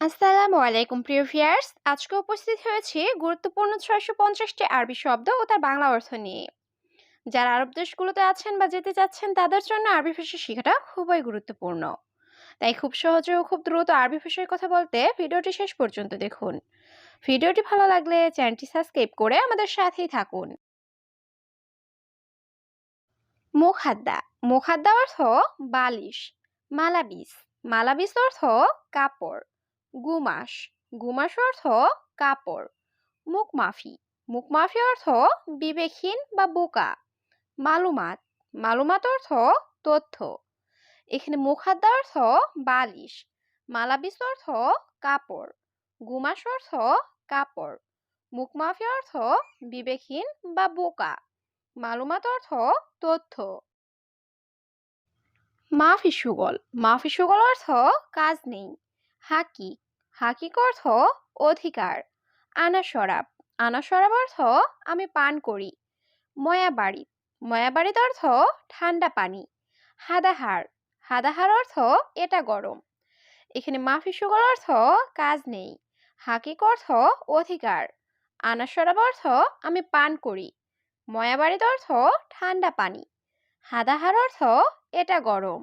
আসসালামু আলাইকুম, প্রিয় ভিউয়ার্স। আজকে উপস্থিত হয়েছি গুরুত্বপূর্ণ ছয়শো পঞ্চাশটি আরবি শব্দ ও তার বাংলা অর্থ নিয়ে। যারা আরব দেশগুলোতে আছেন বা যেতে চাচ্ছেন, তাদের জন্য আরবি ভাষা শেখাটা খুবই গুরুত্বপূর্ণ। তাই খুব সহজে ও খুব দ্রুত আরবি ভাষায় কথা বলতে ভিডিওটি শেষ পর্যন্ত দেখুন। ভিডিওটি ভালো লাগলে চ্যানেলটি সাবস্ক্রাইব করে আমাদের সাথেই থাকুন। মুখাদ্দা। মুখাদ্দা অর্থ বালিশ, মালাবিস। মালাবিস অর্থ কাপড়। গুমাস। গুমাস অর্থ কাপড়। মুখমাফি মুখমাফি অর্থ বিবেকহীন বা বোকা। মালুমাত। মালুমাত অর্থ তথ্য। এখানে মুখাদ্দা অর্থ বালিশ। মালাবিস অর্থ কাপড়। গুমাস অর্থ কাপড়। মুখমাফি অর্থ বিবেকহীন বা বোকা। মালুমাত অর্থ তথ্য। মাফি সুগল মাফি সুগল অর্থ কাজ নেই। হাকি হাকিক অর্থ অধিকার। আনা শরাব। আনা শরাব অর্থ আমি পান করি। ময়াবাড়ি। ময়াবাড়িত অর্থ ঠান্ডা পানি। হাদাহার। হাদাহার অর্থ এটা গরম। এখানে মাফি সুগল অর্থ কাজ নেই। হাকিক অর্থ অধিকার। আনা শরাব অর্থ আমি পান করি। ময়াবাড়িত অর্থ ঠান্ডা পানি। হাদাহার অর্থ এটা গরম।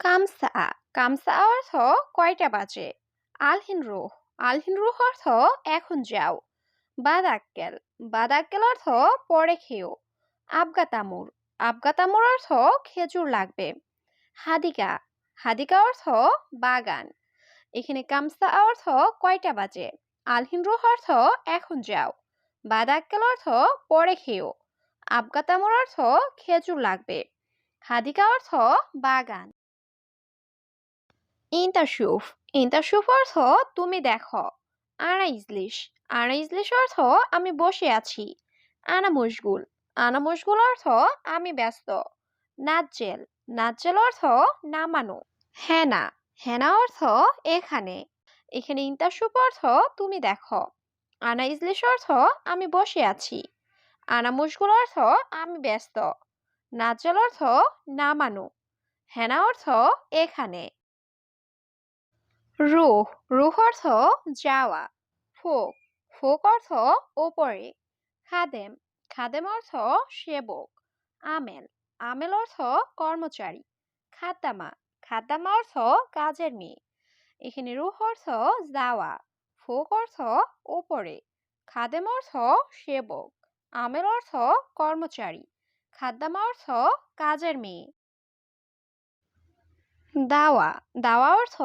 কামসা কামসা অর্থ কয়টা বাজে? আলহিন রুহ আলহিন রুহ অর্থ এখন যাও। বাদাক্কেল বাদাক্কেল অর্থ পরে খেও। আবগাতামুর আবগাতামুর অর্থ খেজুর লাগবে। হাদিকা হাদিকা অর্থ বাগান। এখানে কামসা অর্থ কয়টা বাজে? আলহিন রুহ অর্থ এখন যাও। বাদাক্কেল অর্থ পরে খেও। আবগাতামুর অর্থ খেজুর লাগবে। হাদিকা অর্থ বাগান। ইন্টাশুফ ইন্টাশুফ অর্থ তুমি দেখো আনা ইজলিশ। আনা ইজলিশ অর্থ আমি বসে আছি আনা মশগুল। আনা মশগুল অর্থ আমি ব্যস্ত নাজ্জেল। নাজ্জেল অর্থ নামানো হেনা। হেনা অর্থ এখানে এখানে ইন্টাশুফ অর্থ তুমি দেখো আনা ইজলিশ অর্থ আমি বসে আছি আনা মুশগুল অর্থ আমি ব্যস্ত নাজ্জেল অর্থ নামানো হেনা অর্থ এখানে রুহ রুহ অর্থ যাওয়া ফোক ফোক অর্থ ওপরে, খাদেম খাদেম অর্থ সেবক, আমেল আমেল অর্থ কর্মচারী, খাদ্দামা খাদ্দামা অর্থ কাজের মেয়ে, এখানে রুহ অর্থ যাওয়া ফোক অর্থ ওপরে, খাদেম অর্থ সেবক, আমেল অর্থ কর্মচারী, খাদ্দামা অর্থ কাজের মেয়ে। দাওয়া। দাওয়া অর্থ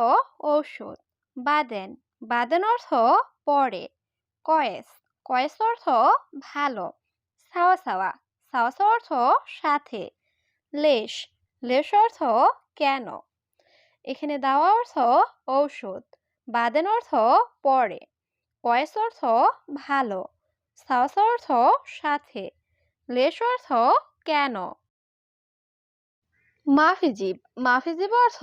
ঔষধ। বাদেন। বাদেন অর্থ পরে। কয়েস। কয়েস অর্থ ভালো। সাওয়া সাওয়া। সাওয়া সাওয়া অর্থ সাথে। লেশ। লেশ অর্থ কেন? এখানে দাওয়া অর্থ ঔষধ। বাদেন অর্থ পরে। কয়েস অর্থ ভালো। সাওয়া অর্থ সাথে। লেশ অর্থ কেন? মাফিজিব মাফিজিব অর্থ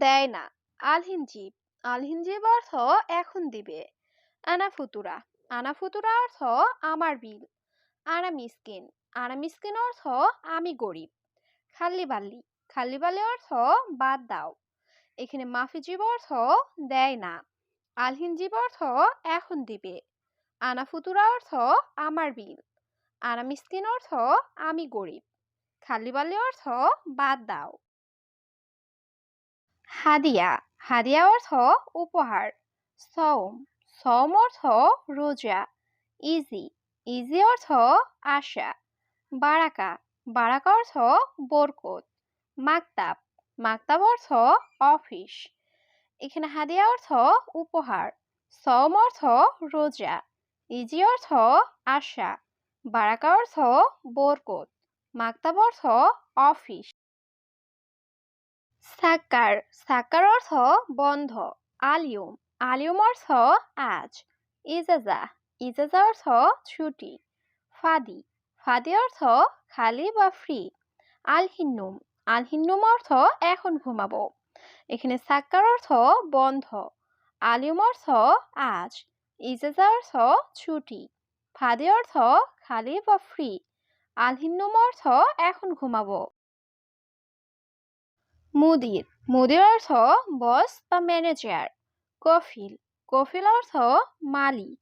দেয় না। আলহিনজিব আলহিনজিব অর্থ এখন দিবে। আনা ফুতুরা আনা ফুতুরা অর্থ আমার বিল। আনা মিসকিন আনা মিসকিন অর্থ আমি গরিব। খাল্লি বাল্লি খাল্লি বাল্লি অর্থ বাদ দাও। এখানে মাফিজিব অর্থ দেয় না। আলহিনজিব অর্থ এখন দিবে। আনা ফুতুরা অর্থ আমার বিল। আনা মিসকিন অর্থ আমি গরিব। খালি বালি অর্থ বাদ দাও। হাদিয়া হাদিয়া অর্থ উপহার। সৌম সৌম অর্থ রোজা। ইজি ইজি অর্থ আশা। বারাকা বারাকা অর্থ বরকত। মাকতাব মাকতাব অর্থ অফিস। এখানে হাদিয়া অর্থ উপহার সৌম অর্থ রোজা। ইজি অর্থ আশা। বারাকা অর্থ বরকত। মাকতাব অর্থ অফিস। সাক্কার সাক্কার অর্থ বন্ধ আলিউম আলিউম অর্থ আজ, ইজাজা ইজাজা অর্থ ছুটি, ফাদি ফাদি অর্থ খালি বা ফ্রি আলহিন্নুম আলহিন্নুম অর্থ এখন ঘুমাবো, এখানে সাক্কার অর্থ বন্ধ আলিউম অর্থ আজ, ইজাজা অর্থ ছুটি, ফাদি অর্থ খালি বা ফ্রি আলহিন্নুম অর্থ এখন ঘুমাবো। মুদির মুদির অর্থ বস বা ম্যানেজার। কফিল কফিল অর্থ মালিক।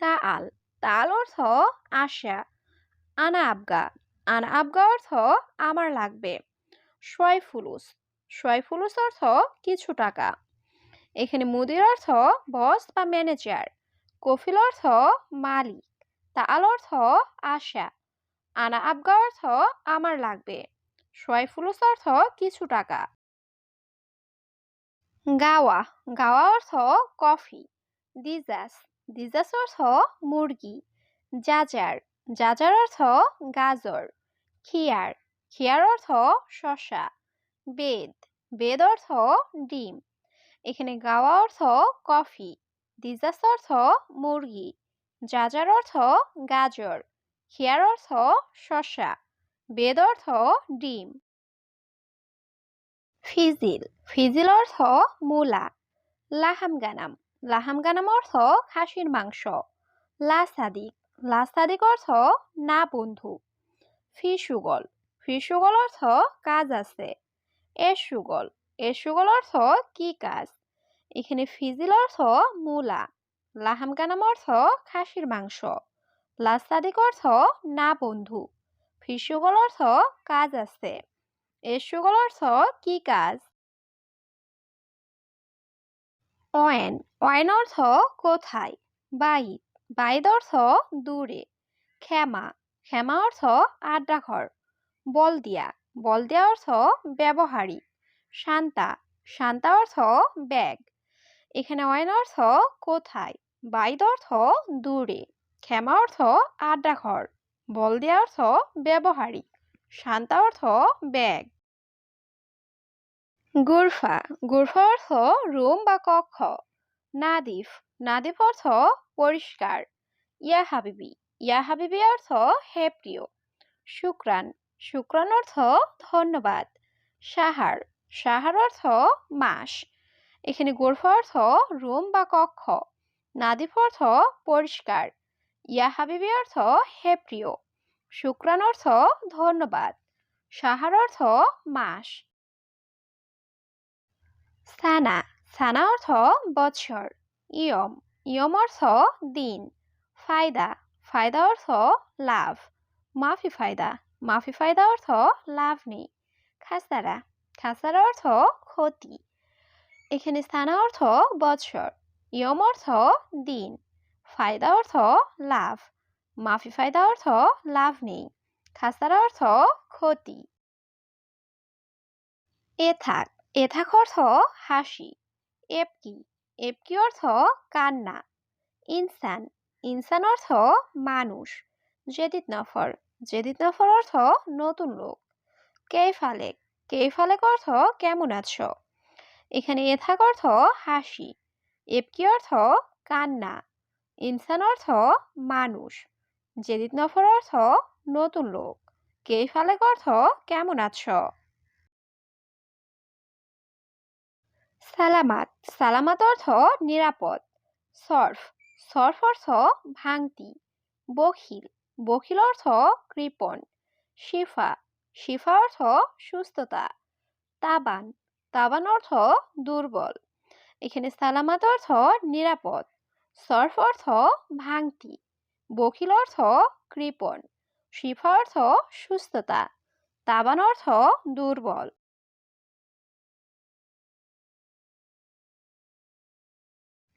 তাআল তাল অর্থ আশা। আনা আবগা আনা আবগা অর্থ আমার লাগবে। সোয়াই ফুলুস সোয়াই ফুলুস অর্থ কিছু টাকা। এখানে মুদির অর্থ বস বা ম্যানেজার। কফিল অর্থ মালিক। তাল অর্থ আশা। আনা আবগা অর্থ আমার লাগবে। সোয়াই অর্থ কিছু টাকা। গাওয়া। গাওয়া অর্থ কফি। দিজাস দিজাস অর্থ মুরগি। জাজার। জাজার অর্থ গাজর। খিয়ার। খিয়ার অর্থ শশা বেদ। বেদ অর্থ ডিম। এখানে গাওয়া অর্থ কফি। দিজাস অর্থ মুরগি। জাজার অর্থ গাজর। খিয়ার অর্থ শশা বেদ অর্থ ডিম। ফিজিল ফিজিল অর্থ মূলা। লাহাম গানাম লাহাম গানাম অর্থ খাসির মাংস। লাসাদিক লাসাদিক অর্থ না বন্ধু। ফিসুগল ফিসুগল অর্থ কাজ আছে। এসুগল এসুগল অর্থ কি কাজ? এখানে ফিজিল অর্থ মূলা, লাহাম গানাম অর্থ খাসির মাংস। লাসাদিক অর্থ না বন্ধু। ফিসুগল অর্থ কাজ আছে। এসুগল অর্থ কি কাজ? অয়েন। অয়েন অর্থ কোথায় বাইদ বাইদ অর্থ দূরে ক্ষমা ক্ষমা অর্থ আড্ডাঘর বলদিয়া। বলদিয়া অর্থ ব্যবহারিক শান্তা। শান্তা অর্থ ব্যাগ এখানে অয়েন অর্থ কোথায় বাইদ অর্থ দূরে ক্ষমা অর্থ আড্ডাঘর বলদিয়া অর্থ ব্যবহারিক শান্তা অর্থ ব্যাগ। গুরফা গুরফা অর্থ রুম বা কক্ষ। নাদিফ নাদিফ অর্থ পরিষ্কার। ইয়া হাবিবি ইয়া হাবিবি অর্থ হে প্রিয় শুক্রান শুক্রান অর্থ ধন্যবাদ। সাহার সাহার অর্থ মাস। এখানে গোরফা অর্থ রুম বা কক্ষ, নাদিফ অর্থ পরিষ্কার। ইয়া হাবিবি অর্থ হে প্রিয় শুক্রান অর্থ ধন্যবাদ সাহার অর্থ মাস সানা সানা অর্থ বৎসর ইয়ম ইয়ম অর্থ দিন ফায়দা ফায়দা অর্থ লাভ, মাফি ফায়দা মাফি ফায়দা অর্থ লাভ নেই খাসারা খাসারা অর্থ ক্ষতি, এখানে স্থানা অর্থ বৎসর ইয়ম অর্থ দিন। ফায়দা অর্থ লাভ, মাফি ফায়দা অর্থ লাভ নেই খাসারা অর্থ ক্ষতি। এথাক এথাক অর্থ হাসি এপকি এপকি অর্থ কান্না, ইনসান ইনসান অর্থ মানুষ, জেদিত নফর জেদিত নফর অর্থ নতুন লোক কেফালেক কেফালেক অর্থ কেমন আছো? এখানে এথাক অর্থ হাসি এপকি অর্থ কান্না ইনসান অর্থ মানুষ। জেদিত নফর অর্থ নতুন লোক। কেফালেক অর্থ কেমন আছ? সালামাত। সালামাত অর্থ নিরাপদ। সর্ফ। সর্ফ অর্থ ভাঙতি। বখিল। বখিল অর্থ কৃপণ। শিফা। শিফা অর্থ সুস্থতা। তাবান। তাবান অর্থ দুর্বল। এখানে সালামাত অর্থ নিরাপদ। সর্ফ অর্থ ভাঙতি বকিল অর্থ কৃপণ, শিফা অর্থ সুস্থতা, তাবান অর্থ দুর্বল।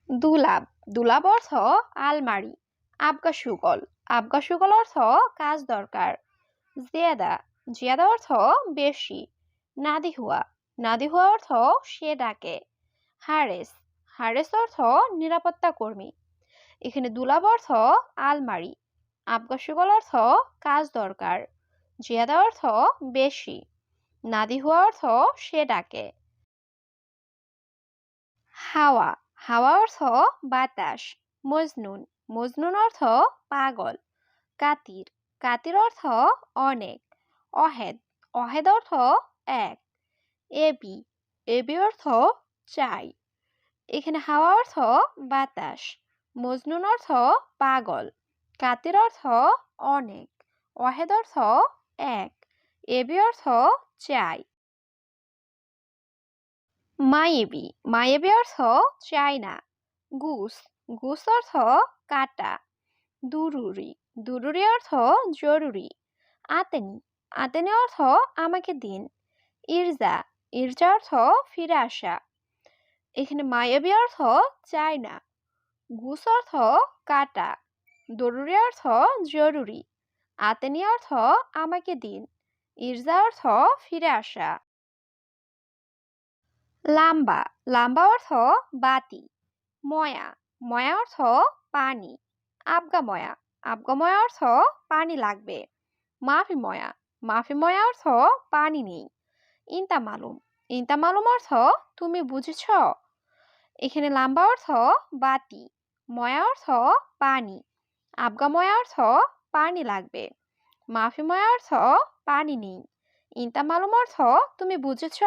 দুলাভ দুলাভ অর্থ আলমারি, আবগা সুগল আবগা সুগল অর্থ কাজ দরকার, জিয়াদা জিয়াদা অর্থ বেশি, নাদি হুয়া নাদি হুয়া অর্থ সে ডাকে, হারেস হারেস অর্থ নিরাপত্তা কর্মী। এখানে দুলাব অর্থ আলমারি আবগা সুগল অর্থ কাজ দরকার, জিয়াদা অর্থ বেশি নাদি হওয়া অর্থ সে ডাকে। হাওয়া হাওয়া অর্থ বাতাস, মজনুন মজনুন অর্থ পাগল, কাতির কাতির অর্থ অনেক, অহেদ অহেদ অর্থ এক, এবি এবি অর্থ চাই। এখানে হাওয়া অর্থ বাতাস, মজনুন অর্থ পাগল, কাতির অর্থ অনেক অহেদ অর্থ এক, এবি অর্থ চাই। মায়েবি মায়েবি অর্থ চাই না গুস গুস অর্থ কাটা, দুরুরি দুরুরি অর্থ জরুরি, আতেনি আতেনি অর্থ আমাকে দিন, ইরজা ইরজা অর্থ ফিরে আসা। এখানে মায়াবী অর্থ চাই না গুস অর্থ কাটা, দরুরি অর্থ জরুরি, আতেনি অর্থ আমাকে দিন, ইরজা অর্থ ফিরে আসা। লাম্বা লাম্বা অর্থ বাতি, ময়া ময়া অর্থ পানি, আবগাময়া আবগাময়া অর্থ পানি লাগবে, মাফি ময়া মাফি ময়া অর্থ পানি নেই, ইনতা মালুম ইনতা মালুম অর্থ তুমি বুঝেছ এখানে লাম্বা অর্থ বাতি, ময়া অর্থ পানি, আবগাময়া অর্থ পানি লাগবে মাফি ময়া অর্থ পানি নেই ইনতা মালুম অর্থ তুমি বুঝেছ?